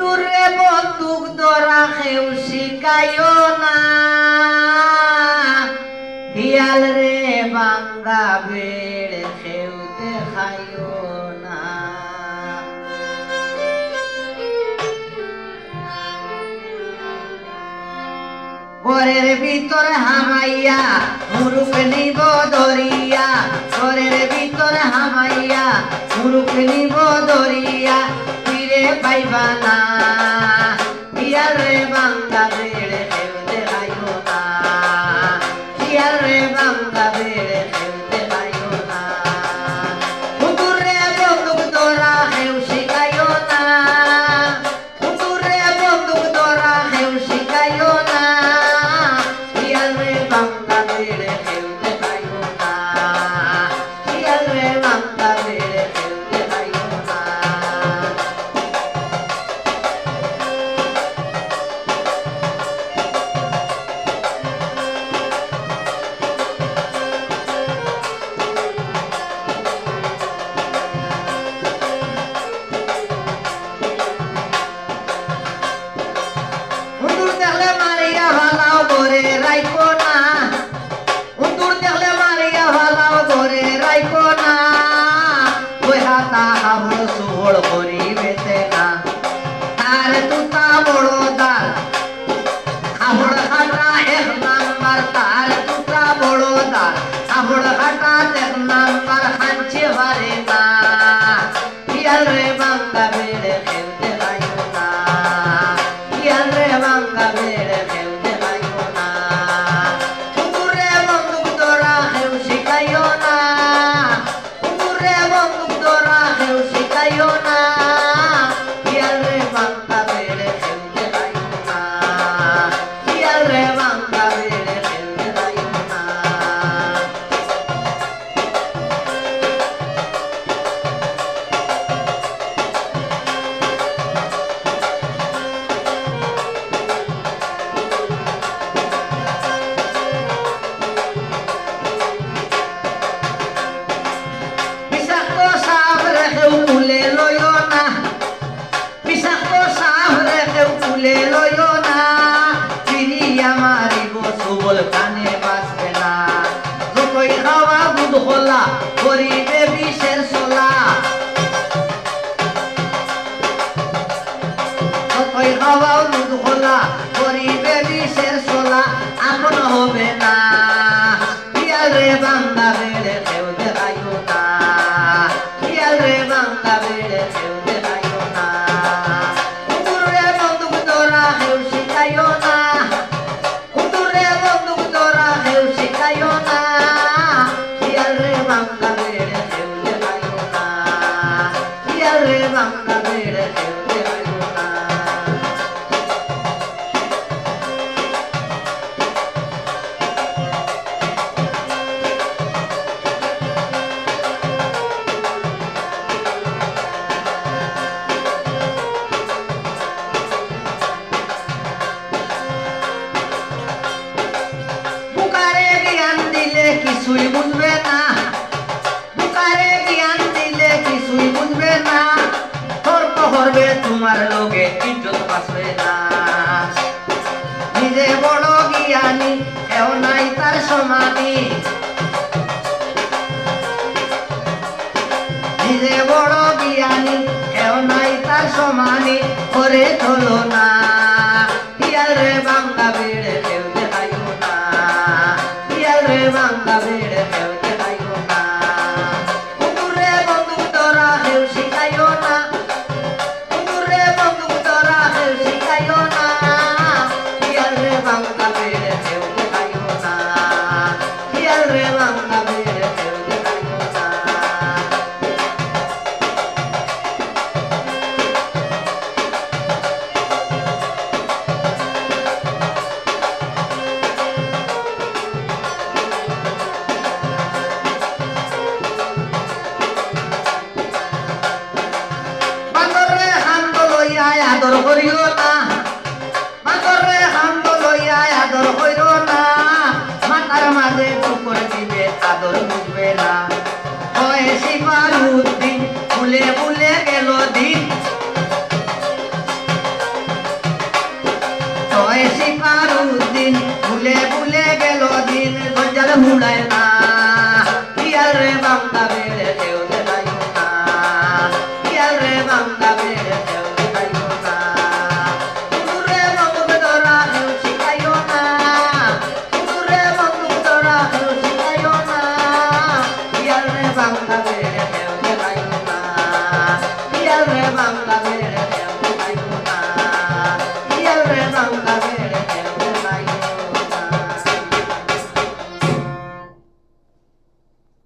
বন্ধুরে বন্দুক ধরা খেউ শিকাইও না। হিয়াল রে বাঙ্গা বেড় খেউ দেখাইও না। ঘরের ভিতরে হামাইয়া মুরুখ নিব ধরিয়া ঘরের ভিতরে হামাইয়া মুরুখ নিব ধরিয়া রে পাইবা না ইয়ার রে বাংলা বেড়ে খেলতে পাইব না। ইয়ার রে বাংলা বেড়ে খেলতে পাইব না। কুকুর রে বন্দুক তোরা হেউ শিখাইও না। কুকুর রে বন্দুক তোরা হেউ শিখাইও না। ইয়ার রে বাংলা বেড়ে খেলতে এবং তোরা কেউ শিখাইও না। দোহলা করিবে বিষে বাঁচে নাই তার সমাধি। নিজে বড় জ্ঞানী এও নাই তার সমানি করে তোলো না পিয়ারে বাংলা দেয় না। ইয়াল রে বান্দা মেরে কেউ দেয় না। ইয়াল রে বান্দা মেরে কেউ দেয় না। কুকুরে মঙ্গল ধরা কেউ শিখাইও না। কুকুরে মঙ্গল ধরা কেউ শিখাইও না। ইয়াল রে বান্দা মেরে কেউ দেয় না। ইয়াল রে বান্দা